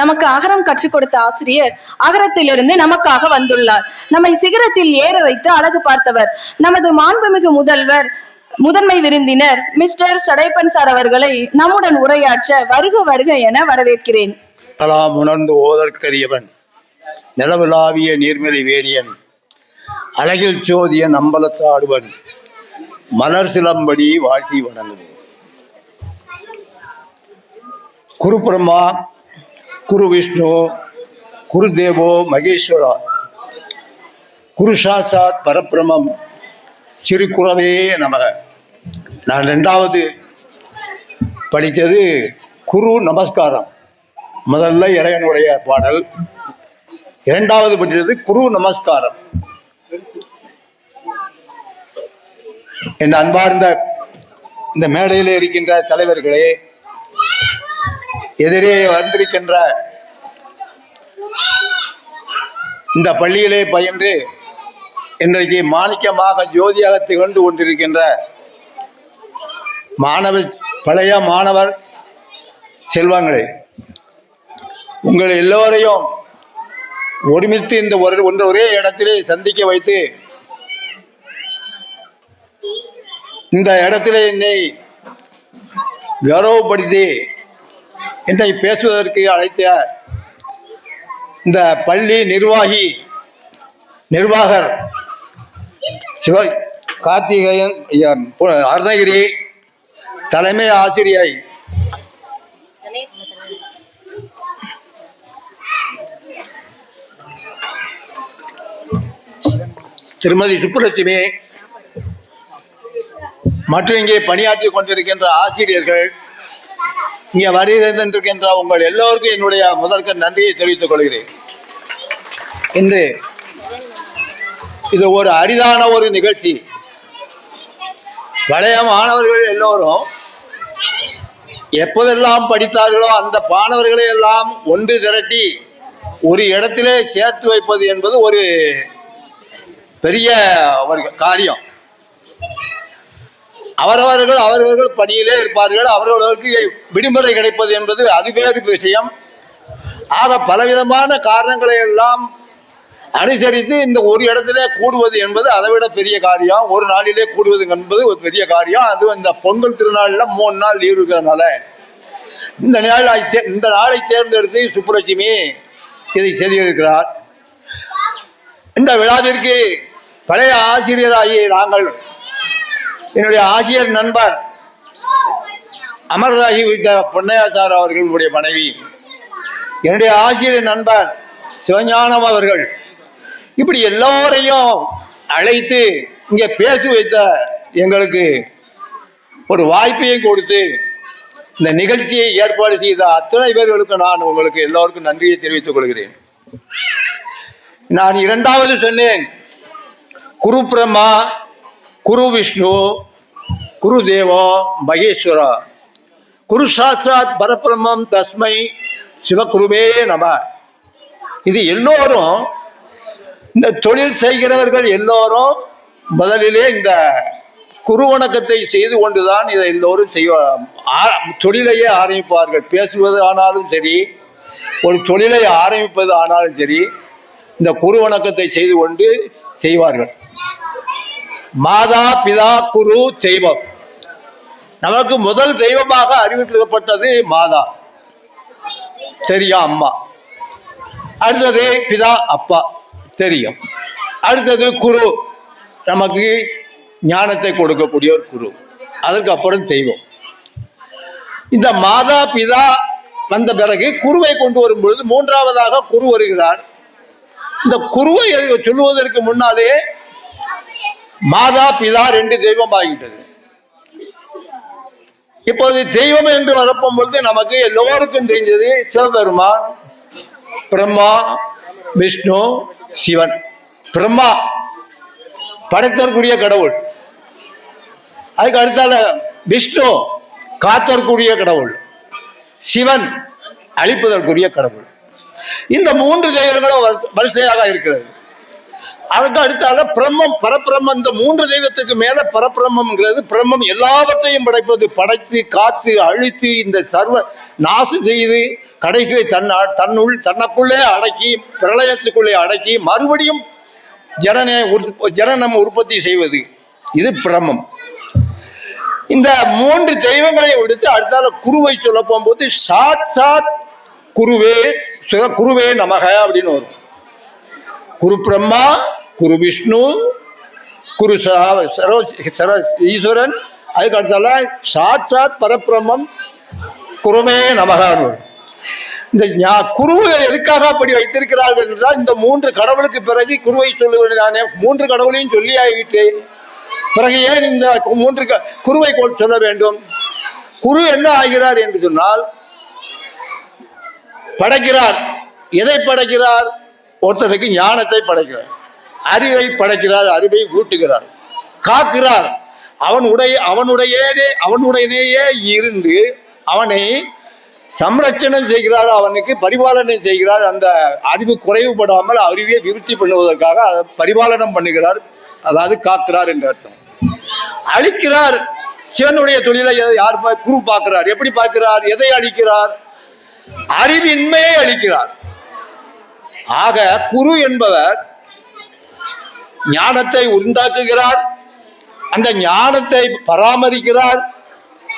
நமக்கு அகரம் கற்றுக் கொடுத்த ஆசிரியர் அகரத்திலிருந்து நமக்காக வந்துள்ளார். நம்மை சிகரத்தில் ஏற வைத்து அழகு பார்த்தவர் நமது மாண்புமிகு முதல்வர் முதன்மை விருந்தினர் மிஸ்டர் சடைப்பன் சார் அவர்களை நம்முடன் உரையாற்ற வருக வருக என வரவேற்கிறேன். கலாம் உணர்ந்து ஓதற்கரியவன் நிலவிலாவிய நீர்மறை வேடியன் அழகில் சோதியன் நம்பலத்தாடுவன் மலர் சிலம்படி வாழ்த்தி வணங்குவேன். குருபுரமா குரு விஷ்ணு குரு தேவோ மகேஸ்வரா. குரு சாசாத் பரபிரமம் சிறு குறவே நமக. நான் ரெண்டாவது படித்தது குரு நமஸ்காரம். முதல்ல இறைவனுடைய பாடல். இரண்டாவது படித்தது குரு நமஸ்காரம். என் அன்பார்ந்த இந்த மேடையில் இருக்கின்ற தலைவர்களே எதிரே வந்திருக்கின்ற இந்த பள்ளியிலே பயின்று இன்றைக்கு மாணிக்கமாக ஜோதியாக திகழ்ந்து கொண்டிருக்கின்ற மாணவ பழைய மாணவர் செல்வங்களே உங்கள் எல்லோரையும் ஒருமித்து இந்த ஒரு ஒன்று ஒரே இடத்திலே சந்திக்க வைத்து இந்த இடத்திலே என்னை கௌரவப்படுத்தி என்னை பேசுவதற்கு அழைத்த இந்த பள்ளி நிர்வாகி நிர்வாகர் சிவ கார்த்திகேயன் அருணகிரி தலைமை ஆசிரியை திருமதி சுப்புலட்சுமி மற்றும் இங்கே பணியாற்றி கொண்டிருக்கின்ற ஆசிரியர்கள் இங்கே வருகின்ற உங்கள் எல்லோருக்கும் என்னுடைய முதற்க நன்றியை தெரிவித்துக் கொள்கிறேன். இன்று இது ஒரு அரிதான ஒரு நிகழ்ச்சி. பழைய மாணவர்கள் எல்லோரும் எப்போதெல்லாம் படித்தார்களோ அந்த மாணவர்களை எல்லாம் ஒன்று திரட்டி ஒரு இடத்திலே சேர்த்து வைப்பது என்பது ஒரு பெரிய ஒரு காரியம். அவரவர்கள் அவரவர்கள் பணியிலே இருப்பார்கள். அவர்களுக்கு விடுமுறை கிடைப்பது என்பது அது வேறு விஷயம். ஆக பலவிதமான காரணங்களை எல்லாம் அனுசரித்து இந்த ஒரு இடத்திலே கூடுவது என்பது அதை விட பெரிய காரியம். ஒரு நாளிலே கூடுவது என்பது ஒரு பெரிய காரியம். அது இந்த பொங்கல் திருநாளில் மூணு நாள் லீவு இருக்கிறதுனால. இந்த நாளை தே- இந்த நாளை தேர்ந்தெடுத்து சுப்புலட்சுமி இதை செய்திருக்கிறார். இந்த விழாவிற்கு பழைய ஆசிரியராகிய நாங்கள் என்னுடைய ஆசிரியர் நண்பர் அமர்ராகி பொன்னையாசார் சார் அவர்களுடைய மனைவி. என்னுடைய ஆசிரியர் நண்பர் சிவஞானம் அவர்கள். இப்படி எல்லோரையும் அழைத்து இங்கே பேசி வைத்த எங்களுக்கு ஒரு வாய்ப்பையும் கொடுத்து இந்த நிகழ்ச்சியை ஏற்பாடு செய்த அத்தனை பேர்களுக்கு நான் உங்களுக்கு எல்லோருக்கும் நன்றியை தெரிவித்துக் கொள்கிறேன். நான் இரண்டாவது சொன்னேன் குரு பிரம்மா குரு விஷ்ணு குரு தேவோ மகேஸ்வரா. குரு சாட்சாத் பரபிரம்மம் தஸ்மை சிவகுருவே நம. இது எல்லோரும் இந்த தொழில் செய்கிறவர்கள் எல்லோரும் முதலிலே இந்த குரு வணக்கத்தை செய்து கொண்டுதான் இதை எல்லோரும் செய்வ தொழிலையே ஆரம்பிப்பார்கள். பேசுவது ஆனாலும் சரி ஒரு தொழிலை ஆரம்பிப்பது ஆனாலும் சரி இந்த குரு வணக்கத்தை செய்து கொண்டு செய்வார்கள். மாதா பிதா குரு தெய்வம். நமக்கு முதல் தெய்வமாக அறிவிக்கப்பட்டது மாதா. சரியா அம்மா? அடுத்தது பிதா அப்பா. தெரியும். அடுத்தது குரு. நமக்கு ஞானத்தை கொடுக்கக்கூடிய ஒரு குரு. அதற்கு அப்புறம் தெய்வம். இந்த மாதா பிதா வந்த பிறகு குருவை கொண்டு வரும்பொழுது மூன்றாவதாக குரு வருகிறார். இந்த குருவை சொல்லுவதற்கு முன்னாலே மாதா பிதா ரெண்டு தெய்வம் ஆகிட்டது இப்போது தெய்வம் என்று வரப்போம் பொழுது நமக்கு எல்லோருக்கும் தெரிஞ்சது சிவபெருமான் பிரம்மா விஷ்ணு சிவன். பிரம்மா படைத்தற்குரிய கடவுள். அதுக்கு அடுத்தால விஷ்ணு காத்தற்குரிய கடவுள். சிவன் அழிப்பதற்குரிய கடவுள். இந்த மூன்று தெய்வங்களும் வரிசையாக இருக்கிறது. அதுக்கு அடுத்தால பிரம்மம் பரபிரம்மம். இந்த மூன்று தெய்வத்துக்கு மேல பரபிரம்மம்ங்கிறது பிரம்மம் எல்லாவற்றையும் படைப்பது. படைத்து காத்து அழித்து இந்த சர்வ நாசம் செய்து கடைசியை தன் தன்னுள் தனக்குள்ளே அடக்கி பிரளயத்துக்குள்ளே அடக்கி மறுபடியும் ஜனனை ஜனனம் உற்பத்தி செய்வது. இது பிரம்மம். இந்த மூன்று தெய்வங்களை விடுத்து அடுத்தால குருவை சொல்ல போகும்போது சாட் சாட் குருவே குருவே நமக அப்படின்னு வரும். குரு பிரம்மா குரு விஷ்ணு குரு சரோ சரோ- ஈஸ்வரன் அதுக்கு அடுத்தால சாட்சாத் பரபிரம்மம் குருமே நமகான்னு வரும் இந்த ஞா- குருவை எதுக்காக அப்படி வைத்திருக்கிறார்கள் என்றால் இந்த மூன்று கடவுளுக்கு பிறகு குருவை சொல்லுவது நானே மூன்று கடவுளையும் சொல்லி ஆகிவிட்டு பிறகு ஏன் இந்த மூன்று குருவை கொ- சொல்ல வேண்டும்? குரு என்ன ஆகிறார் என்று சொன்னால் படைக்கிறார். எதை படைக்கிறார்? ஒருத்தருக்கு ஞானத்தை படைக்கிறார். அறிவை படைக்கிறார் அறிவை ஊட்டுகிறார். காக்கிறார். அவனுடைய அவனுடைய அவனுடையனேயே இருந்து அவனை சம்ரட்சணம் செய்கிறார் அவனுக்கு பரிபாலனை செய்கிறார். அந்த அறிவு குறைவுபடாமல் அறிவை விருத்தி பண்ணுவதற்காக அதை பரிபாலனம் பண்ணுகிறார். அதாவது காக்கிறார் என்று அர்த்தம். அழிக்கிறார். சிவனுடைய தொழிலை யார் பா- குரு பார்க்கிறார். எப்படி பார்க்கிறார்? எதை அழிக்கிறார்? அறிவின்மையை அளிக்கிறார் ஆக குரு என்பவர் ஞானத்தை உண்டாக்குகிறார். அந்த ஞானத்தை பராமரிக்கிறார்.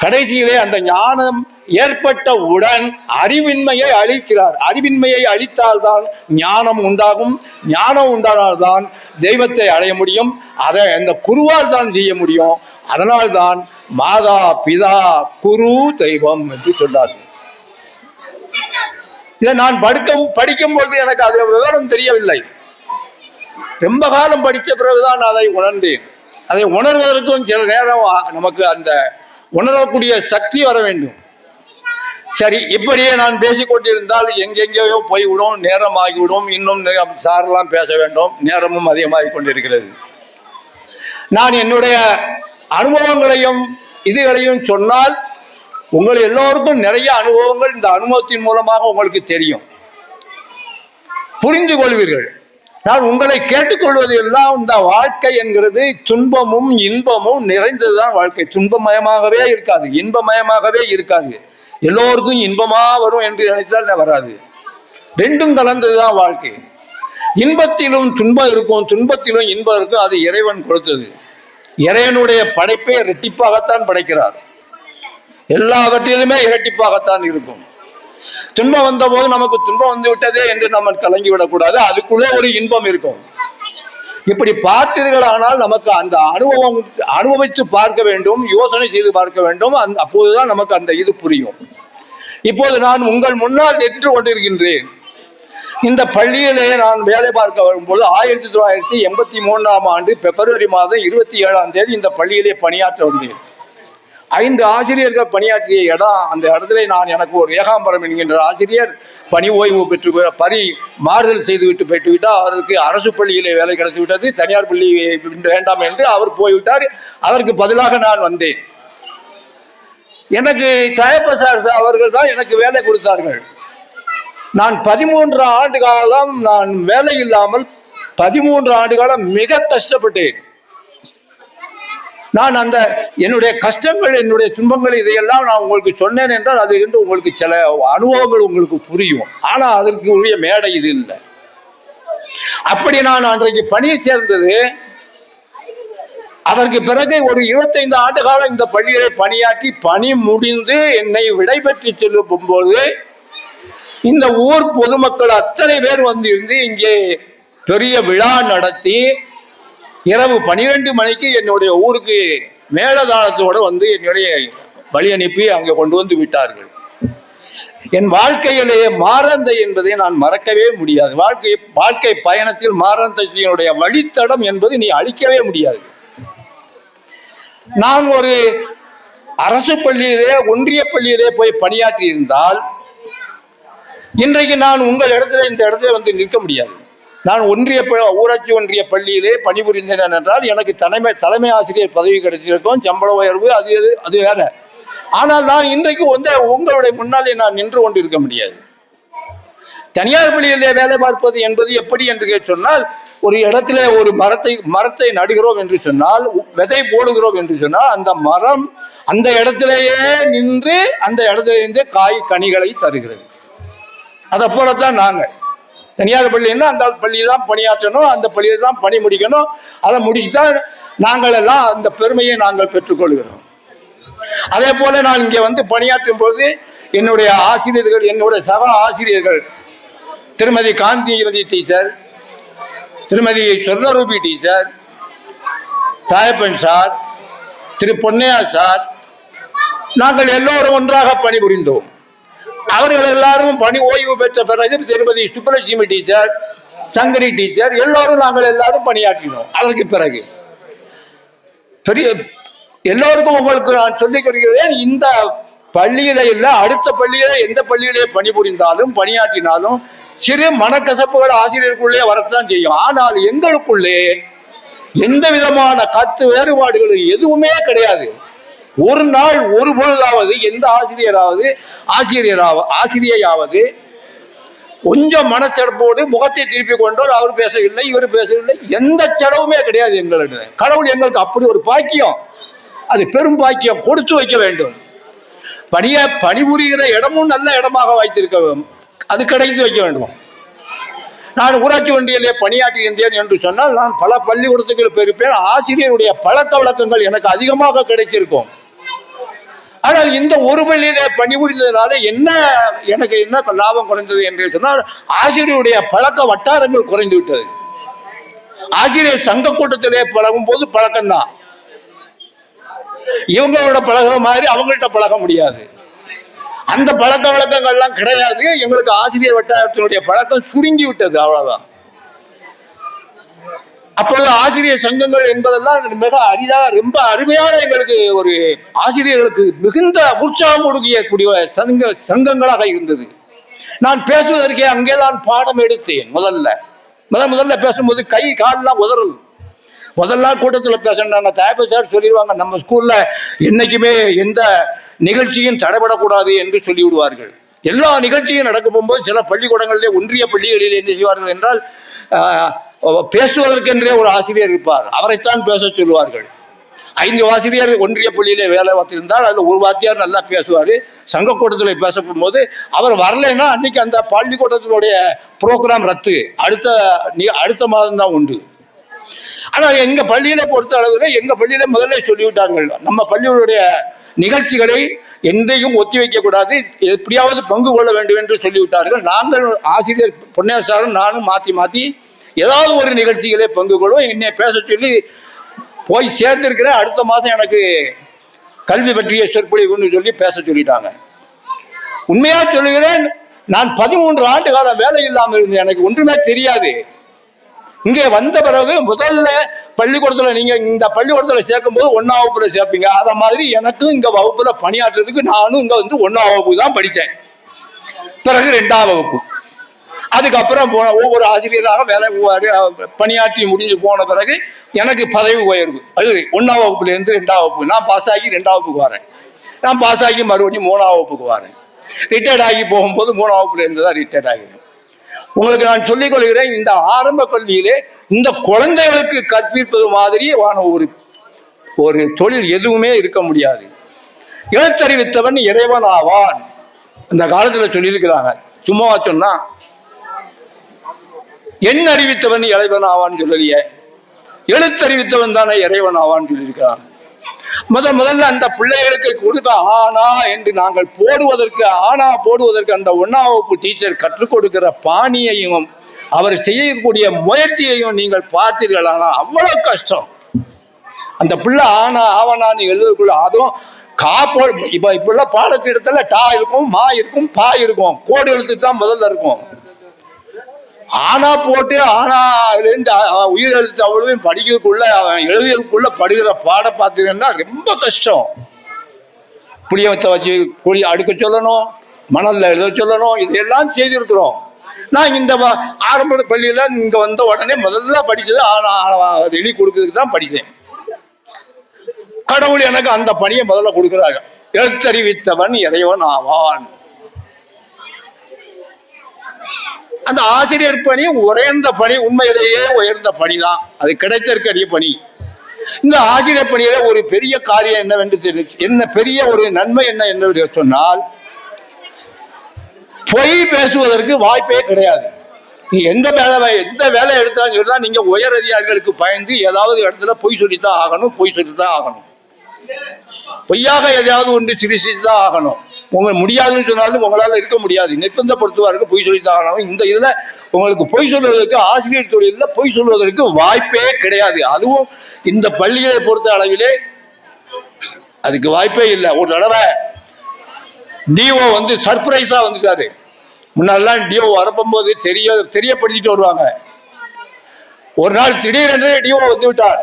கடைசியிலே அந்த ஞானம் ஏற்பட்டவுடன் அறிவின்மையை அழிக்கிறார் அறிவின்மையை அழித்தால்தான் ஞானம் உண்டாகும். ஞானம் உண்டானால்தான் தெய்வத்தை அடைய முடியும். அதை அந்த குருவால் தான் செய்ய முடியும். அதனால்தான் மாதா பிதா குரு தெய்வம் என்று சொன்னார்கள். இதை நான் படுக்க படிக்கும் பொழுது எனக்கு அது விவரம் தெரியவில்லை. ரொம்ப காலம் படித்த பிறகுதான் அதை உணர்ந்தேன். அதை உணர்வதற்கும் சில நேரம் நமக்கு அந்த உணரக்கூடிய சக்தி வர வேண்டும். சரி இப்படியே நான் பேசிக்கொண்டிருந்தால் எங்கெங்கேயோ போய்விடும் நேரம் ஆகிவிடும் இன்னும் சாரெல்லாம் பேச வேண்டும். நேரமும் அதிகமாகி கொண்டிருக்கிறது. நான் என்னுடைய அனுபவங்களையும் இதுகளையும் சொன்னால் உங்கள் எல்லோருக்கும் நிறைய அனுபவங்கள் இந்த அனுபவத்தின் மூலமாக உங்களுக்கு தெரியும். புரிந்து கொள்வீர்கள். நான் உங்களை கேட்டுக்கொள்வது எல்லாம் இந்த வாழ்க்கை என்கிறது துன்பமும் இன்பமும் நிறைந்ததுதான் வாழ்க்கை. துன்பமயமாகவே இருக்காது இன்பமயமாகவே இருக்காது. எல்லோருக்கும் இன்பமா வரும் என்று நினைத்தால் வராது. ரெண்டும் கலந்ததுதான் வாழ்க்கை. இன்பத்திலும் துன்பம் இருக்கும் துன்பத்திலும் இன்பம் இருக்கும் அது இறைவன் கொடுத்தது. இறைவனுடைய படைப்பை இரட்டிப்பாகத்தான் படைக்கிறார். எல்லாவற்றிலுமே இரட்டிப்பாகத்தான் இருக்கும். துன்பம் வந்த போது நமக்கு துன்பம் வந்து விட்டதே என்று நம்ம கலங்கி விடக்கூடாது அதுக்குள்ளே ஒரு இன்பம் இருக்கும். இப்படி பார்த்தீர்களானால் நமக்கு அந்த அனுபவம் அனுபவித்து பார்க்க வேண்டும் யோசனை செய்து பார்க்க வேண்டும். அந்த அப்போதுதான் நமக்கு அந்த இது புரியும். இப்போது நான் உங்கள் முன்னால் நின்று கொண்டிருக்கின்றேன். இந்த பள்ளியிலே நான் வேலை பார்க்க வரும்போது ஆயிரத்தி தொள்ளாயிரத்தி எண்பத்தி மூன்றாம் ஆண்டு பிப்ரவரி மாதம் இருபத்தி ஏழாம் தேதி இந்த பள்ளியிலே பணியாற்ற வந்தேன். ஐந்து ஆசிரியர்கள் பணியாற்றிய இடம் அந்த இடத்துல நான் எனக்கு ஒரு ஏகாம்பரம் என்கின்ற ஆசிரியர் பணி ஓய்வு பெற்று வி- பணி மாறுதல் செய்து விட்டு போயிட்டு விட்டால் அவருக்கு அரசு பள்ளியிலே வேலை கிடைத்து விட்டது. தனியார் பள்ளி வேண்டாம் என்று அவர் போய்விட்டார். அதற்கு பதிலாக நான் வந்தேன். எனக்கு தயப்பசார் அவர்கள் தான் எனக்கு வேலை கொடுத்தார்கள். நான் பதிமூன்று ஆண்டு காலம் நான் வேலை இல்லாமல் பதிமூன்று ஆண்டு காலம் மிக கஷ்டப்பட்டேன். நான் அந்த என்னுடைய கஷ்டங்கள் என்னுடைய துன்பங்கள் இதையெல்லாம் நான் உங்களுக்கு சொன்னேன் என்றால் அது இருந்து உங்களுக்கு சில அனுபவங்கள் உங்களுக்கு புரியும். ஆனால் அதற்கு உரிய மேடை இது இல்லை. அப்படி நான் அன்றைக்கு பணியை சேர்ந்தது. அதற்கு பிறகு ஒரு இருபத்தைந்து ஆண்டு காலம் இந்த பள்ளியிலே பணியாற்றி பணி முடிந்து என்னை விடைபெற்று செல்லும் போது இந்த ஊர் பொதுமக்கள் அத்தனை பேர் வந்து இருந்து இங்கே பெரிய விழா நடத்தி இரவு பனிரெண்டு மணிக்கு என்னுடைய ஊருக்கு மேலதாளத்தோடு வந்து என்னுடைய வழி அனுப்பி அங்கே கொண்டு வந்து விட்டார்கள். என் வாழ்க்கையிலேயே மாறந்தை என்பதை நான் மறக்கவே முடியாது. வாழ்க்கை வாழ்க்கை பயணத்தில் மாரந்தையினுடைய வழித்தடம் என்பது நீ அழிக்கவே முடியாது. நான் ஒரு அரசு பள்ளியிலே ஒன்றிய பள்ளியிலே போய் பணியாற்றி இருந்தால் இன்றைக்கு நான் உங்கள் இடத்துல இந்த இடத்துல வந்து நிற்க முடியாது. நான் ஒன்றிய ஊராட்சி ஒன்றிய பள்ளியிலே பணிபுரிந்தேன் என்றால் எனக்கு தலைமை தலைமை ஆசிரியர் பதவி கிடைத்திருக்கும் சம்பள உயர்வு அது இது அது வேற. ஆனால் நான் இன்றைக்கு வந்து உங்களுடைய முன்னாலே நான் நின்று கொண்டிருக்க முடியாது. தனியார் பள்ளியிலே வேலை பார்ப்பது என்பது எப்படி என்று கேட்டு சொன்னால் ஒரு இடத்துல ஒரு மரத்தை மரத்தை நடுகிறோம் என்று சொன்னால் விதை போடுகிறோம் என்று சொன்னால் அந்த மரம் அந்த இடத்திலேயே நின்று அந்த இடத்துல இருந்து காய் கனிகளை தருகிறது. அதை போலத்தான் நாங்கள். தனியார் பள்ளின்னா அந்த பள்ளியில் தான் பணியாற்றணும் அந்த பள்ளியில் தான் பணி முடிக்கணும். அதை முடிச்சுதான் நாங்கள் எல்லாம் அந்த பெருமையை நாங்கள் பெற்றுக்கொள்கிறோம். அதே போல நான் இங்கே வந்து பணியாற்றும் போது என்னுடைய ஆசிரியர்கள் என்னுடைய சக ஆசிரியர்கள் Thirumathi Kanthirathi teacher Thirumathi Sornarubi teacher Thayappan sir Thiru Ponnaiya sir நாங்கள் எல்லோரும் ஒன்றாக பணிபுரிந்தோம். அவர்கள் எல்லாரும் பணி ஓய்வு பெற்ற பிறகு திருமதி சுப்பலட்சுமி டீச்சர் சங்கரி டீச்சர் எல்லோரும் நாங்கள் எல்லாரும் பணியாற்றினோம். அதற்கு பிறகு. பெரிய எல்லோருக்கும் உங்களுக்கு நான் சொல்லிக் கொள்கிறேன் இந்த பள்ளியில இல்ல அடுத்த பள்ளியில எந்த பள்ளியிலே பணிபுரிந்தாலும் பணியாற்றினாலும் சிறு மனக்கசப்புகள் ஆசிரியருக்குள்ளே வரத்தான் செய்யும். ஆனால் எங்களுக்குள்ளே எந்த விதமான கத்து வேறுபாடுகள் எதுவுமே கிடையாது. ஒரு நாள் ஒரு பொழுதாவது எந்த ஆசிரியராவது ஆசிரியராவ ஆசிரியையாவது கொஞ்சம் மனச்சடப்போடு முகத்தை திருப்பி கொண்டோர் அவர் பேசவில்லை இவர் பேசவில்லை. எந்த செலவுமே கிடையாது எங்களுக்கு கடவுள் எங்களுக்கு அப்படி ஒரு பாக்கியம். அது பெரும் பாக்கியம். கொடுத்து வைக்க வேண்டும். பணிய பணிபுரிகிற இடமும் நல்ல இடமாக வைத்திருக்க வேண்டும். அது கிடைத்து வைக்க வேண்டும். நான் ஊராட்சி ஒன்றியிலே பணியாற்றி இருந்தேன் என்று சொன்னால் நான் பல பள்ளிக்கூடத்துக்கு பெருப்பேன் ஆசிரியருடைய பழக்க வழக்கங்கள் எனக்கு அதிகமாக கிடைத்திருக்கும். ஆனால் இந்த ஒரு பள்ளியிலே பணிபுரிந்ததுனால என்ன எனக்கு என்ன லாபம் குறைந்தது என்று சொன்னால் ஆசிரியருடைய பழக்க வட்டாரங்கள் குறைந்து விட்டது. ஆசிரியர் சங்க கூட்டத்திலே பழகும் போது பழக்கம்தான். இவங்களோட பழக மாதிரி அவங்கள்ட்ட பழக முடியாது. அந்த பழக்க வழக்கங்கள்லாம் கிடையாது. எங்களுக்கு ஆசிரியர் வட்டாரத்தினுடைய பழக்கம் சுருங்கி விட்டது அவ்வளவுதான். அப்பொழுது ஆசிரியர் சங்கங்கள் என்பதெல்லாம் மிக அரிதாக ரொம்ப அருமையான எங்களுக்கு ஒரு ஆசிரியர்களுக்கு மிகுந்த உற்சாகம் கொடுக்கக்கூடிய சங்க சங்கங்களாக இருந்தது. நான் பேசுவதற்கே அங்கேதான் பாடம் எடுத்தேன் முதல்ல. முதல் முதல்ல பேசும்போது கை கால்லாம் உதறல். முதல் நாள் கூட்டத்தில் பேசினாங்க தயப்பு சார் சொல்லிடுவாங்க. நம்ம ஸ்கூல்ல என்னைக்குமே எந்த நிகழ்ச்சியும் தடைபடக்கூடாது என்று சொல்லிவிடுவார்கள். எல்லா நிகழ்ச்சியும் நடக்க போகும்போது சில பள்ளிக்கூடங்களிலே ஒன்றிய பள்ளிகளில் என்ன செய்வார்கள் என்றால் பேசுவதற்கென்றே ஒரு ஆசிரியர் இருப்பார். அவரைத்தான் பேச சொல்லுவார்கள். ஐந்து ஆசிரியர் ஒன்றிய பள்ளியிலே வேலை பார்த்திருந்தால் அதில் ஒரு வாத்தியார் நல்லா பேசுவார். சங்கக்கூட்டத்தில் பேச போகும்போது அவர் வரலைன்னா அன்னைக்கு அந்த பள்ளிக்கூடத்தினுடைய ப்ரோக்ராம் ரத்து. அடுத்த நீ அடுத்த மாதம் தான் உண்டு. ஆனால் எங்கள் பள்ளியில் பொறுத்த அளவில் எங்கள் பள்ளியில் முதல்ல சொல்லிவிட்டார்கள். நம்ம பள்ளியுடைய நிகழ்ச்சிகளை என்றையும் ஒத்தி கூடாது எப்படியாவது பங்கு கொள்ள வேண்டும் என்று சொல்லிவிட்டார்கள். நாங்கள் ஆசிரியர் பொன்னேசாரும் நானும் மாற்றி மாற்றி ஏதாவது ஒரு நிகழ்ச்சிகளே பங்கு கொள்வோம். என்னை பேச சொல்லி போய் சேர்ந்திருக்கிறேன் அடுத்த மாதம் எனக்கு கல்வி பற்றிய சொற்பொழிவுன்னு சொல்லி பேச சொல்லிட்டாங்க. உண்மையாக சொல்லுகிறேன் நான் பதிமூன்று ஆண்டு காலம் வேலை இல்லாமல் இருந்தேன். எனக்கு ஒன்றுமே தெரியாது. இங்கே வந்த பிறகு முதல்ல பள்ளிக்கூடத்தில் நீங்கள் இந்த பள்ளிக்கூடத்தில் சேர்க்கும் போது ஒன்னாம் வகுப்பில் சேர்ப்பீங்க. அதை மாதிரி எனக்கும் இங்கே வகுப்பில் பணியாற்றுறதுக்கு நானும் இங்கே வந்து ஒன்றாம் வகுப்பு தான் படித்தேன். பிறகு ரெண்டாம் வகுப்பு. அதுக்கப்புறம் ஒவ்வொரு ஆசிரியராக வேலை பணியாற்றி முடிஞ்சு போன பிறகு எனக்கு பதவி உயர்வு. அது ஒன்றாம் வகுப்புலேருந்து ரெண்டாம் வகுப்பு நான் பாஸ் ஆகி ரெண்டாம் வகுப்புக்கு வரேன். நான் பாஸ் ஆகி மறுபடியும் மூணாம் வகுப்புக்கு வரேன். ரிட்டையர்ட் ஆகி போகும்போது மூணாம் வகுப்புலேருந்து தான் ரிட்டையர்ட் ஆகிறேன். உங்களுக்கு நான் சொல்லிக் கொள்கிறேன் இந்த ஆரம்ப கல்வியிலே இந்த குழந்தைகளுக்கு கற்பிப்பது மாதிரியான ஒரு ஒரு தொழில் எதுவுமே இருக்க முடியாது. எழுத்தறிவித்தவன் இறைவன் ஆவான். இந்த காலத்துல சொல்லியிருக்கிறாங்க. சும்மாவா சொன்னா என் அறிவித்தவன் இறைவன் ஆவான்னு சொல்லலையே. எழுத்தறிவித்தவன் தானே இறைவன் ஆவான்னு சொல்லியிருக்கிறான் முத முதல்ல அந்த பிள்ளைகளுக்கு கொடுத்த ஆனா என்று நாங்கள் போடுவதற்கு ஆனா போடுவதற்கு அந்த ஒன்னாம் வகுப்பு டீச்சர் கற்றுக் கொடுக்கிற பாணியையும் அவர் செய்யக்கூடிய முயற்சியையும் நீங்கள் பார்த்தீர்கள். ஆனால் அவ்வளவு கஷ்டம். அந்த பிள்ளை ஆனா ஆவனான்னு எழுதக்குள்ள அதுவும் கா போ இப்ப இப்ப பாடத்திட்டத்துல டா இருக்கும் மா இருக்கும் பா இருக்கும். கோடு எழுத்து தான் முதல்ல இருக்கும். ஆனா போட்டு ஆனா இருந்து அவன் உயிர் எழுத்து அவ்வளவையும் படிக்கிறதுக்குள்ள அவன் எழுதியதுக்குள்ள படுகிற பாட பார்த்தீங்கன்னா ரொம்ப கஷ்டம். புளியத்தை வச்சு குழி அடுக்க சொல்லணும் மணல்ல எழுத சொல்லணும் இதெல்லாம் செய்திருக்கிறோம். நான் இந்த ஆரம்ப பள்ளியில இங்க வந்த உடனே முதல்ல படிச்சது ஆனா ஆனா எழுதி கொடுக்கறதுக்கு தான் படித்தேன். கடவுள் எனக்கு அந்த பணியை முதல்ல கொடுக்குறாங்க எழுத்தறிவித்தவன் இறைவன் ஆவான். அந்த ஆசிரியர் பணி உயர்ந்த பணி உண்மையிலேயே உயர்ந்த பணி தான் அது கிடைத்திருக்கக்கூடிய பணி. இந்த ஆசிரியர் பணியில ஒரு பெரிய காரியம் என்னவென்று தெரிஞ்சு என்ன பெரிய ஒரு நன்மை என்ன என்று சொன்னால் பொய் பேசுவதற்கு வாய்ப்பே கிடையாது. நீ எந்த வேலை எந்த வேலை எடுத்தாலும் சொன்னா நீங்க உயர் அதிகாரிகளுக்கு பயந்து ஏதாவது இடத்துல பொய் சொல்லித்தான் ஆகணும் பொய் சொல்லித்தான் ஆகணும். பொய்யாக எதையாவது ஒன்று சிரிச்சுதான் தான் ஆகணும். உங்க முடியாதுன்னு சொன்னாலும் உங்களால இருக்க முடியாது. நிர்பந்தப்படுத்துவாருக்கு பொய் சொல்லித்தான் ஆகணும். இந்த இதுல உங்களுக்கு பொய் சொல்வதற்கு ஆசிரியர் தொழிலில் பொய் சொல்வதற்கு வாய்ப்பே கிடையாது. அதுவும் இந்த பள்ளிகளை பொறுத்த அளவிலே அதுக்கு வாய்ப்பே இல்லை. ஒரு தடவை டிஓ வந்து சர்ப்ரைஸா வந்துட்டாரு. முன்னாடிலாம் டிஓ வரப்போது தெரிய தெரியப்படுத்திட்டு வருவாங்க. ஒரு நாள் திடீரென்று டிஓ வந்து விட்டார்.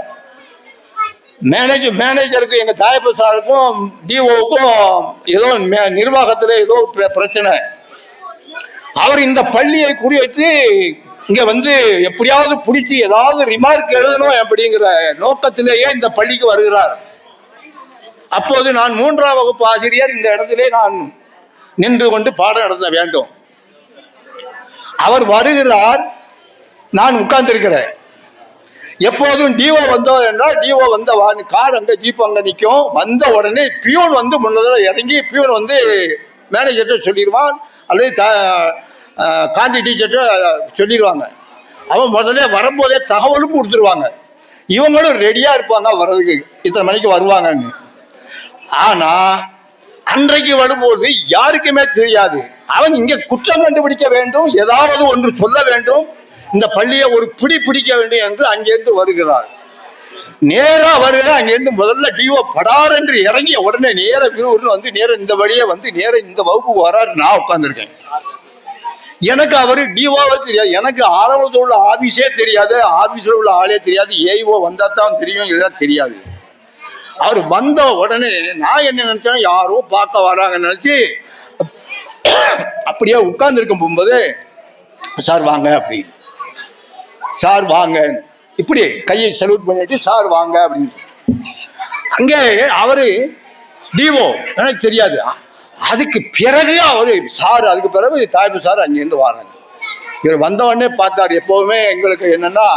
மேனேஜர் மேனேஜருக்கு எங்க தாயப்ப சாருக்கும் டிஓவுக்கும் ஏதோ மே- நிர்வாகத்துல ஏதோ பிர- பிரச்சனை. அவர் இந்த பள்ளியை குறி வச்சு இங்க வந்து எப்படியாவது பிடிச்சி ஏதாவது ரிமார்க் எழுதணும் அப்படிங்கிற நோக்கத்திலேயே இந்த பள்ளிக்கு வருகிறார். அப்போது நான் மூன்றாம் வகுப்பு ஆசிரியர் இந்த இடத்திலே நான் நின்று கொண்டு பாடம் நடத்த வேண்டும். அவர் வருகிறார் நான் உட்கார்ந்திருக்கிறேன். எப்போதும் டிஓ வந்தோம் என்றால் டிஓ வந்த கார் அங்க ஜீப் அங்க நிற்கும் வந்த உடனே பியூன் வந்து முன்னதாக இறங்கி பியூன் வந்து மேனேஜர்கிட்ட சொல்லிடுவான் அல்லது த காந்தி டீச்சர்கிட்ட சொல்லிடுவாங்க. அவன் முதல்ல வரும்போதே தகவலும் கொடுத்துருவாங்க. இவங்களும் ரெடியாக இருப்பாங்க வர்றதுக்கு. இத்தனை மணிக்கு வருவாங்கன்னு. ஆனால் அன்றைக்கு வரும்போது யாருக்குமே தெரியாது. அவன் இங்கே குற்றம் கண்டுபிடிக்க வேண்டும் ஏதாவது ஒன்று சொல்ல வேண்டும். இந்த பள்ளியை ஒரு பிடி பிடிக்க வேண்டும் என்று அங்கிருந்து வருகிறார். நேரா வருகிற அங்கிருந்து முதல்ல டிஓ படார் என்று இறங்கிய உடனே நேர திருவுருன்னு வந்து நேர இந்த வழியே வந்து நேர இந்த வகுப்பு வராரு. நான் உட்காந்துருக்கேன் எனக்கு அவரு டிஓவே தெரியாது. எனக்கு ஆரம்பத்தில் உள்ள ஆபீஸே தெரியாது. ஆபீஸ்ல உள்ள ஆளே தெரியாது. ஏஇஓ வந்தா தான் தெரியும் இல்லை தெரியாது. அவர் வந்த உடனே நான் என்ன நினைச்சேன்? யாரோ பார்க்க வராங்கன்னு நினைச்சு அப்படியே உட்கார்ந்துருக்கும் போகும்போது சார் வாங்க அப்படின்னு. சார் வாங்க. இப்படி கையை சல்யூட் பண்ணிட்டு சார் வாங்க அப்படின்னு. அங்கே அவரு டிஓ எனக்கு தெரியாது. அதுக்கு பிறகு அவரு சார் அதுக்கு பிறகு தாய்ப்பு சார் அங்கேருந்து வராங்க. இவர் வந்தவொடனே பார்த்தார் எப்போவுமே எங்களுக்கு என்னன்னா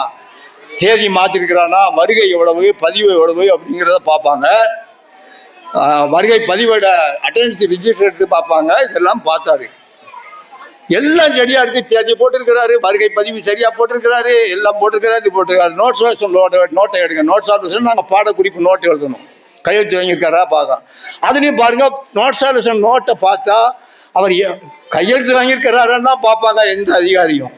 தேதி மாத்திருக்கிறானா வருகை எவ்வளவு பதிவு எவ்வளவு அப்படிங்கிறத பார்ப்பாங்க. வருகை பதிவோட அட்டெண்டன்ஸ் ரிஜிஸ்டர் எடுத்து பார்ப்பாங்க இதெல்லாம் பார்த்தாரு. எல்லாம் சரியா இருக்கு. தேதி போட்டிருக்கிறாரு. வருகை பதிவு சரியா போட்டிருக்கிறாரு. எல்லாம் போட்டிருக்கிறாரு போட்டிருக்காரு நோட்ஸ் நோட்டை நோட்டை எடுங்க. நோட்ஸ் ஆலோசனை நாங்கள் பாடக்குறிப்பு நோட்டு எழுதணும். கையெழுத்து வாங்கியிருக்காரா? பார்க்கலாம். அதுலேயும் பாருங்க நோட்ஸ் ஆலோசனை நோட்டை பார்த்தா அவர் கையெழுத்து வாங்கியிருக்கிறாருன்னு தான் பார்ப்பாங்க எந்த அதிகாரியும்.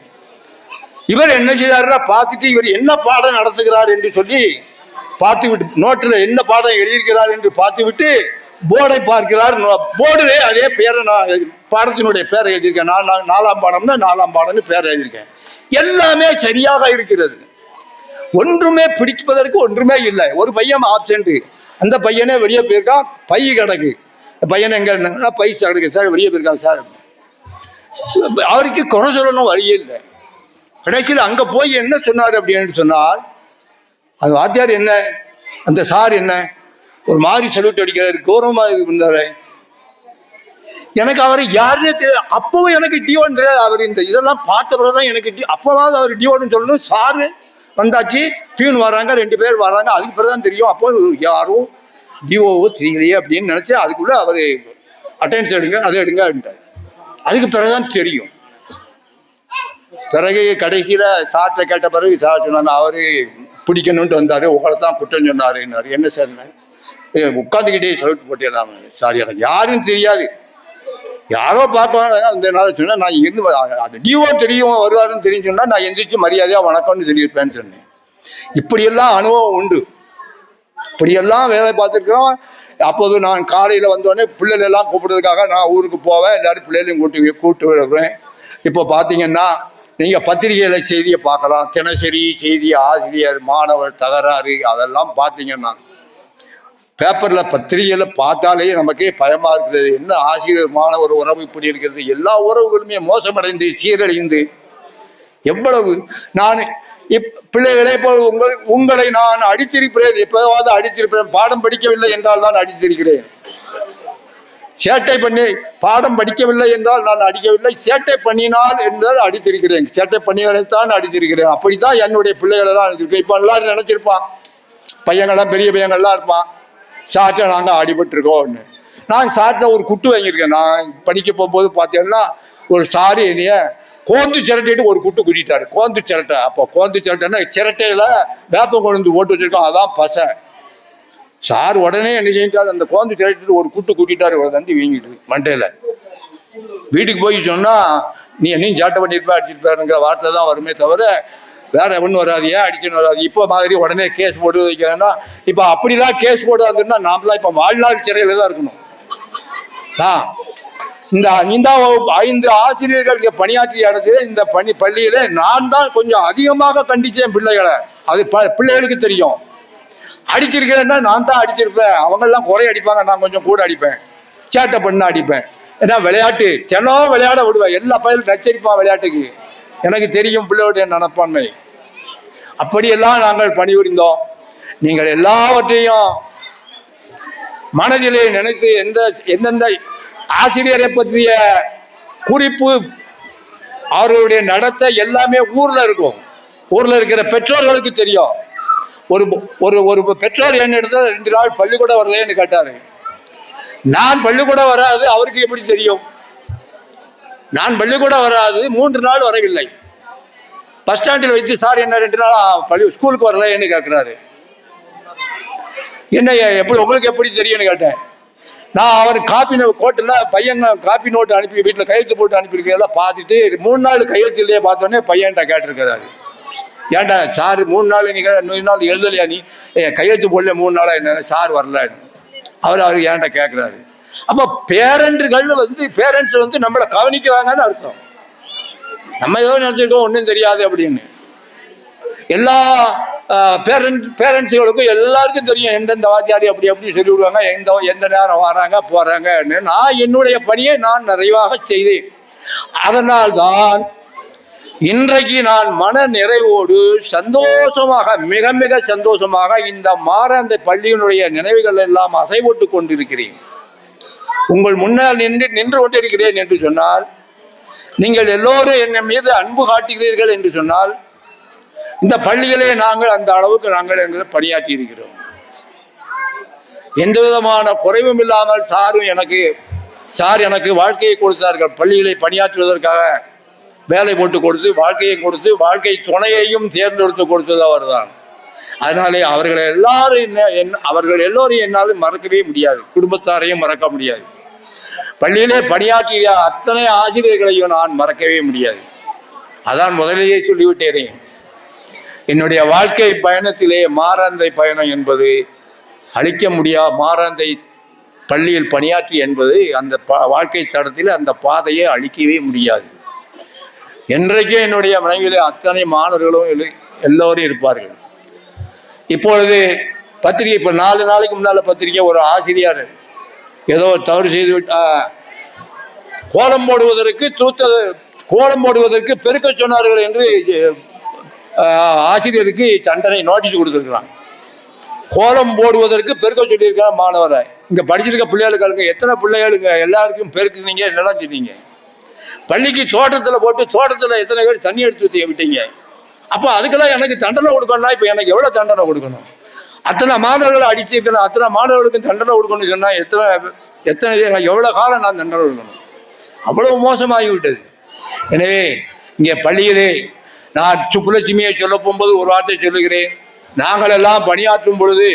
இவர் என்ன செய்தாருன்னா பார்த்துட்டு இவர் என்ன பாடம் நடத்துகிறார் என்று சொல்லி பார்த்து விட்டு நோட்டில் என்ன பாடம் எழுதியிருக்கிறார் என்று பார்த்து விட்டு போர்டை பார்க்கிறார். போர்டிலே அதே பேரை நான் பாடத்தினுடைய பேரை எழுதியிருக்கேன். நான் நாலாம் பாடம்னா நாலாம் பாடம்னு பேரை எழுதியிருக்கேன். எல்லாமே சரியாக இருக்கிறது. ஒன்றுமே பிடிப்பதற்கு ஒன்றுமே இல்லை. ஒரு பையன் ஆப்சண்ட்டு அந்த பையனே வெளியே போயிருக்கான் பை கிடக்கு. அந்த பையன் எங்கே இருந்தா, பை கிடக்கு. சார் வெளியே போயிருக்கான் சார். அவருக்கு குறை சொல்லணும் வழி இல்லை. கடைசியில் அங்கே போய் என்ன சொன்னார் அப்படின்னு சொன்னால் அந்த வாத்தியார் என்ன? அந்த சார் என்ன? ஒரு மாதிரி சல்யூட் அடிக்கிறாரு கௌரவமா இது பண்ணாரு எனக்கு அவர் யாருன்னே தெரியாது. அப்பவும் எனக்கு டிஓன்னு தெரியாது. அவர் இந்த இதெல்லாம் பார்த்த பிறகுதான் எனக்கு டி அப்போவாவது அவர் டிஓன்னு சொல்லணும். சாரு வந்தாச்சு. டியூன் வராங்க. ரெண்டு பேர் வராங்க. அதுக்கு பிறகு தான் தெரியும். அப்போ யாரும் டிஓவோ தெரியலையே அப்படின்னு நினச்சி அதுக்குள்ள அவர் அட்டென்ஸ் எடுங்க அதை எடுங்க அப்படின்ட்டார். அதுக்கு பிறகுதான் தெரியும். பிறகு கடைசியில் சார்ட்ட கேட்ட பிறகு சார் சொன்னாங்க அவரு பிடிக்கணும்ட்டு வந்தாரு. உங்களை தான் குற்றம் சொன்னாருன்னாரு. என்ன சார் உட்காந்துக்கிட்டே சவுட்டு போட்டிடலாம் சாரி எனக்கு யாருன்னு தெரியாது. யாரோ பார்ப்பாங்க. அந்த நாள் சொன்னால் நான் இருந்து வ- அது டிஓ தெரியும் வருவாருன்னு தெரியும் சொன்னால் நான் எந்திரிச்சு மரியாதையாக வணக்கம்னு சொல்லியிருப்பேன்னு சொன்னேன். இப்படியெல்லாம் அனுபவம் உண்டு. இப்படியெல்லாம் வேலை பார்த்துருக்குறோம். அப்போது நான் காலையில் வந்தோடனே பிள்ளைகளெல்லாம் கூப்பிடுறதுக்காக நான் ஊருக்கு போவேன். எல்லாரும் பிள்ளைகளையும் கூட்டி கூப்பிட்டு வருவேன். இப்போ பார்த்தீங்கன்னா நீங்கள் பத்திரிகையில் செய்தியை பார்க்கலாம். தினசரி செய்தி ஆசிரியர் மாணவர் தகராறு அதெல்லாம் பார்த்தீங்கன்னா பேப்பரில் பத்திரிகையில் பார்த்தாலே நமக்கே பயமாக இருக்கிறது என்ன ஆசிரியர் ஒரு உறவு இப்படி இருக்கிறது? எல்லா உறவுகளுமே மோசமடைந்து சீரழிந்து. எவ்வளவு? நான் இப் பிள்ளைகளே இப்போ உங்கள் உங்களை நான் அடித்திருக்கிறேன். எப்போவாவது அடித்திருப்பேன். பாடம் படிக்கவில்லை என்றால் நான் அடித்திருக்கிறேன். சேட்டை பண்ணி பாடம் படிக்கவில்லை என்றால் நான் அடிக்கவில்லை. சேட்டை பண்ணினால் என்றால் அடித்திருக்கிறேன். சேட்டை பண்ணியவரைத்தான் அடித்திருக்கிறேன். அப்படித்தான் என்னுடைய பிள்ளைகளை தான் இப்போ எல்லாரும் நினைச்சிருப்பான். பையங்கள்லாம் பெரிய பையங்கள்லாம் இருப்பான். சாட்டை நாங்கள் அடிபட்டிருக்கோம்னு நான் சாட்டை ஒரு குட்டு வாங்கியிருக்கேன். நான் படிக்க போகும்போது பார்த்தீங்கன்னா ஒரு சாரி என்னைய கோந்து சிரட்டைட்டு ஒரு குட்டு குட்டிட்டாரு கோந்து சிரட்டை. அப்போ கோந்து சிரட்டைன்னா சிரட்டையில் வேப்பம் கொண்டு வந்து ஓட்டு வச்சிருக்கோம். அதான் பசை. சார் உடனே என்ன செஞ்சாரு அந்த கோந்து சிரட்டிட்டு ஒரு குட்டு குட்டிட்டாரு ஒரு தண்டி வீங்கிட்டு மண்டையில். வீட்டுக்கு போய் சொன்னால் நீ என்னையும் சாட்டை பண்ணிருப்ப அடிச்சிருப்பாருங்கிற வார்த்தை தான் வருமே தவிர வேற ஒன்றும் வராது ஏன் அடிக்கணும் வராது? இப்போ மாதிரி உடனே கேஸ் போட்டு வைக்கணும்னா இப்போ அப்படிலாம் கேஸ் போடாதுன்னா நாமெல்லாம் இப்போ வாழ்நாள் சிறையில் தான் இருக்கணும். ஆ. இந்த ஐந்தாம் வகுப்பு ஐந்து ஆசிரியர்களுக்கு பணியாற்றிய இடத்துல இந்த பணி பள்ளியில நான் தான் கொஞ்சம் அதிகமாக கண்டிச்சேன் பிள்ளைகளை. அது ப- பிள்ளைகளுக்கு தெரியும். அடிச்சிருக்கிறேன்னா நான் தான் அடிச்சிருப்பேன். அவங்கெல்லாம் குறை அடிப்பாங்க நான் கொஞ்சம் கூட அடிப்பேன். சேட்டை பண்ண அடிப்பேன். ஏன்னா விளையாட்டு தினம் விளையாட விடுவேன். எல்லா பயிலும் நச்சரிப்பான் விளையாட்டுக்கு. எனக்கு தெரியும் பிள்ளைகளுடைய மனப்பான்மை அப்படியெல்லாம் நாங்கள் பணிபுரிந்தோம். நீங்கள் எல்லாவற்றையும் மனதிலே நினைத்து எந்த எந்தெந்த ஆசிரியரை பற்றிய குறிப்பு அவர்களுடைய நடத்தை எல்லாமே ஊர்ல இருக்கும். ஊர்ல இருக்கிற பெற்றோர்களுக்கு தெரியும். ஒரு ஒரு ஒரு பெற்றோர் என்ன எடுத்தால் ரெண்டு நாள் பள்ளிக்கூடம் வரலன்னு கேட்டாரு. நான் பள்ளிக்கூடம் வராது அவருக்கு எப்படி தெரியும்? நான் பள்ளிக்கூடம் வராது மூன்று நாள் வரவில்லை. பஸ் ஸ்டாண்டில் வைத்து சார் என்ன ரெண்டு நாள் பள்ளி ஸ்கூலுக்கு வரலன்னு கேட்குறாரு. என்ன எப்படி உங்களுக்கு எப்படி தெரியும்னு கேட்டேன். நான் அவர் காப்பி கோட்டில் பையன் காப்பி நோட்டு அனுப்பி வீட்டில் கையெழுத்து போட்டு அனுப்பியிருக்கிறதெல்லாம் பார்த்துட்டு மூணு நாள் கையெழுத்து இல்லையே பார்த்தோன்னே பையன்கிட்ட கேட்டிருக்கிறாரு. ஏன்டா சார் மூணு நாள் நீ இன்னொரு நாள் எழுதலையா நீ? கையெழுத்து போடல மூணு நாளாக என்ன சார் வரலன்னு. அவர் அவர் ஏன்டா கேட்குறாரு. அப்போ பேரண்ட்கள் வந்து பேரண்ட்ஸ் வந்து நம்மளை கவனிக்கிறாங்கன்னு அர்த்தம். நம்ம ஏதோ நினைச்சிருக்கோம் ஒன்றும் தெரியாது அப்படின்னு. எல்லா பேரண்ட் பேரண்ட்ஸுகளுக்கும் எல்லாருக்கும் தெரியும் எந்தெந்த வாத்தியாரி அப்படி அப்படி சொல்லி விடுவாங்க எந்த எந்த நேரம் வராங்க போறாங்கன்னு. நான் என்னுடைய பணியை நான் நிறைவாக செய்தேன். அதனால்தான் இன்றைக்கு நான் மன நிறைவோடு சந்தோஷமாக மிக மிக சந்தோஷமாக இந்த மாறாந்த பள்ளியினுடைய நினைவுகள் எல்லாம் அசைபோட்டு கொண்டிருக்கிறேன். உங்கள் முன்னால் நின்று நின்று கொண்டிருக்கிறேன் என்று சொன்னால் நீங்கள் எல்லோரும் என் மீது அன்பு காட்டுகிறீர்கள் என்று சொன்னால் இந்த பள்ளிகளே நாங்கள் அந்த அளவுக்கு நாங்கள் எங்களை பணியாற்றி இருக்கிறோம். எந்த விதமான குறைவும் இல்லாமல் சாரும் எனக்கு சார் எனக்கு வாழ்க்கையை கொடுத்தார்கள். பள்ளிகளை பணியாற்றுவதற்காக வேலை போட்டு கொடுத்து வாழ்க்கையை கொடுத்து வாழ்க்கை துணையையும் தேர்ந்தெடுத்து கொடுத்தது அவர் தான் அதனாலே அவர்கள் எல்லாரும் என்ன என் அவர்கள் எல்லோரையும் என்னால் மறக்கவே முடியாது. குடும்பத்தாரையும் மறக்க முடியாது. பள்ளியிலே பணியாற்றிய அத்தனை ஆசிரியர்களையும் நான் மறக்கவே முடியாது. அதான் முதலிலேயே சொல்லிவிட்டேனே. என்னுடைய வாழ்க்கை பயணத்திலே மாறாந்தை பயணம் என்பது அழிக்க முடியா மாறாந்தை பள்ளியில் பணியாற்றி என்பது அந்த வாழ்க்கை தடத்தில் அந்த பாதையை அழிக்கவே முடியாது. என்றைக்கும் என்னுடைய மனைவியிலே அத்தனை மாணவர்களும் எல்லோரும் இருப்பார்கள். இப்பொழுது பத்திரிகை இப்போ நாலு நாளைக்கு முன்னால் பத்திரிகை ஒரு ஆசிரியர் ஏதோ தவறு செய்து விட்டா கோலம் போடுவதற்கு தூத்த கோலம் போடுவதற்கு பெருக்க சொன்னார்கள் என்று ஆசிரியருக்கு தண்டனை நோட்டீஸ் கொடுத்துருக்குறாங்க கோலம் போடுவதற்கு பெருக்க சொல்லியிருக்காங்க மாணவரை. இங்கே படிச்சிருக்க பிள்ளைகளுக்கு எத்தனை பிள்ளைகளுங்க? எல்லாருக்கும் பெருக்குனீங்க என்னெல்லாம் சொன்னீங்க? பள்ளிக்கு தோட்டத்தில் போட்டு தோட்டத்தில் எத்தனை பேர் தண்ணி எடுத்து விட்டீங்க அப்போ அதுக்கெல்லாம் எனக்கு தண்டனை கொடுக்கணும்னா இப்போ எனக்கு எவ்வளோ தண்டனை கொடுக்கணும்? அத்தனை மாணவர்களை அடிச்சிருக்கணும். அத்தனை மாணவர்களுக்கு தண்டனை கொடுக்கணும்னு சொன்னால் எத்தனை எத்தனை பேர் எவ்வளோ காலம் நான் தண்டனை கொடுக்கணும்? அவ்வளவு மோசமாகி விட்டது எனவே இங்கே பள்ளியிலே நான் சுப்புலட்சுமியை சொல்ல போகும்போது ஒரு வார்த்தை சொல்லுகிறேன். நாங்கள் எல்லாம் பணியாற்றும் பொழுது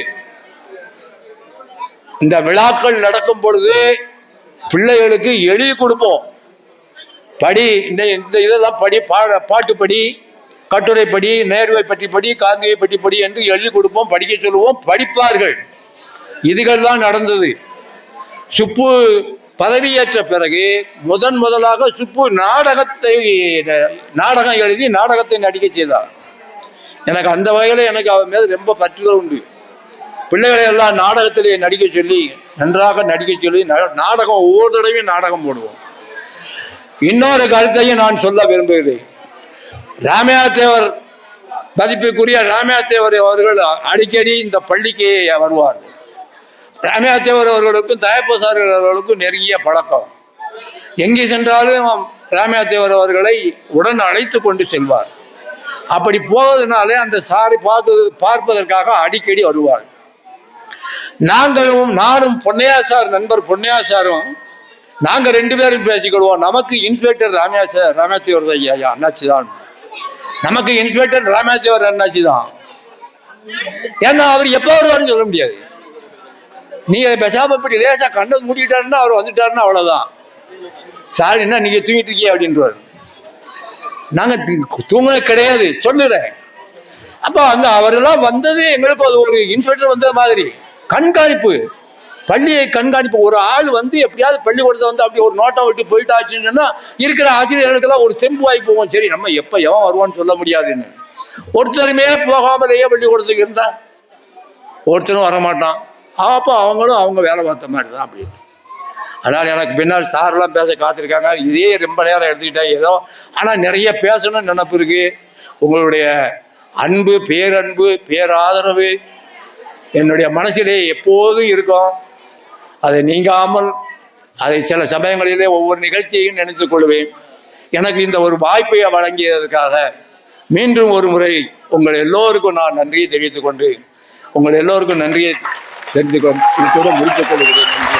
இந்த விழாக்கள் நடக்கும் பொழுது பிள்ளைகளுக்கு எழுதி கொடுப்போம். படி இந்த இந்த இதெல்லாம் படி பாட பாட்டு படி கட்டுரைப்படி நேருவை பற்றி படி காந்தியை பற்றி படி என்று எழுதி கொடுப்போம் படிக்க சொல்லுவோம் படிப்பார்கள். இதுகள் தான் நடந்தது. சுப்பு பதவியேற்ற பிறகு முதன் முதலாக சுப்பு நாடகத்தை நாடகம் எழுதி நாடகத்தை நடிக்க செய்தார். எனக்கு அந்த வகையில் எனக்கு அவன் மீது ரொம்ப பற்றுதல் உண்டு. பிள்ளைகளை எல்லாம் நாடகத்திலே நடிக்க சொல்லி நன்றாக நடிக்க சொல்லி நாடகம் ஒவ்வொரு தடவையும் நாடகம் போடுவோம். இன்னொரு கருத்தையும் நான் சொல்ல விரும்புகிறேன். ராமையா தேவர் மதிப்புக்குரிய ராமையா தேவர் அவர்கள் அடிக்கடி இந்த பள்ளிக்கு வருவார். ராமையாத்தேவர் அவர்களுக்கும் தயப்பசார்கள் அவர்களுக்கும் நெருங்கிய பழக்கம். எங்கே சென்றாலும் ராமையாத்தேவர் அவர்களை உடன் அழைத்து கொண்டு செல்வார். அப்படி போவதனாலே அந்த சாரை பார்த்து பார்ப்பதற்காக அடிக்கடி வருவார். நாங்களும் நானும் பொன்னையா சார் நண்பர் பொன்னையா சாரும் நாங்கள் ரெண்டு பேரும் பேசிக்கொள்வோம் நமக்கு இன்ஸ்பெக்டர் ராமையா சார் ராமேத்தேவர் ஐயா அண்ணாச்சி தான் நமக்கு இன்ஸ்பெக்டர் ராமேத்தேவர் அண்ணாச்சி தான் ஏன்னா அவர் எப்போ வருவாருன்னு சொல்ல முடியாது. நீங்க பேசாம இப்படி லேசா கண்ணது மூடிட்டாருன்னா அவர் வந்துட்டாருன்னா அவ்வளவுதான். சார் என்ன நீங்க தூங்கிட்டு இருக்கீங்க அப்படின்றவாரு நாங்க தூ- கிடையாது சொல்லுறேன். அப்போ அந்த அவரெல்லாம் வந்தது எங்களுக்கு அது ஒரு இன்ஸ்பெக்டர் வந்த மாதிரி. கண்காணிப்பு. பள்ளியை கண்காணிப்பு. ஒரு ஆள் வந்து எப்படியாவது பள்ளிக்கூடத்தை வந்து அப்படி ஒரு நோட்டம் விட்டு போயிட்டாச்சுன்னு சொன்னால் இருக்கிற ஆசிரியர்களுக்கெல்லாம் ஒரு தெம்பு வாய்ப்பு போவோம் சரி நம்ம எப்போ எவன் வருவான்னு சொல்ல முடியாதுன்னு. ஒருத்தருமே போகாமலேயே பள்ளிக்கூடத்துக்கு இருந்தா ஒருத்தரும் வரமாட்டான். அப்போ அவங்களும் அவங்க வேலை பார்த்த மாதிரி தான் அப்படி அதனால் எனக்கு பின்னால் சார்லாம் பேச காத்திருக்காங்க. இதே ரொம்ப நேரம் எடுத்துக்கிட்டேன். ஏதோ ஆனால் நிறைய பேசணும்னு நினப்பு இருக்கு. உங்களுடைய அன்பு பேரன்பு பேராதரவு என்னுடைய மனசிலே எப்போதும் இருக்கும். அதை நீங்காமல் அதை சில சமயங்களிலே ஒவ்வொரு நிகழ்ச்சியையும் நினைத்துக் கொள்வேன். எனக்கு இந்த ஒரு வாய்ப்பை வழங்கியதற்காக மீண்டும் ஒரு முறை உங்கள் எல்லோருக்கும் நான் நன்றியை தெரிவித்துக் கொண்டு உங்கள் எல்லோருக்கும் நன்றியை தெரிந்து கொண்டு முடித்துக் கொள்கிறேன்.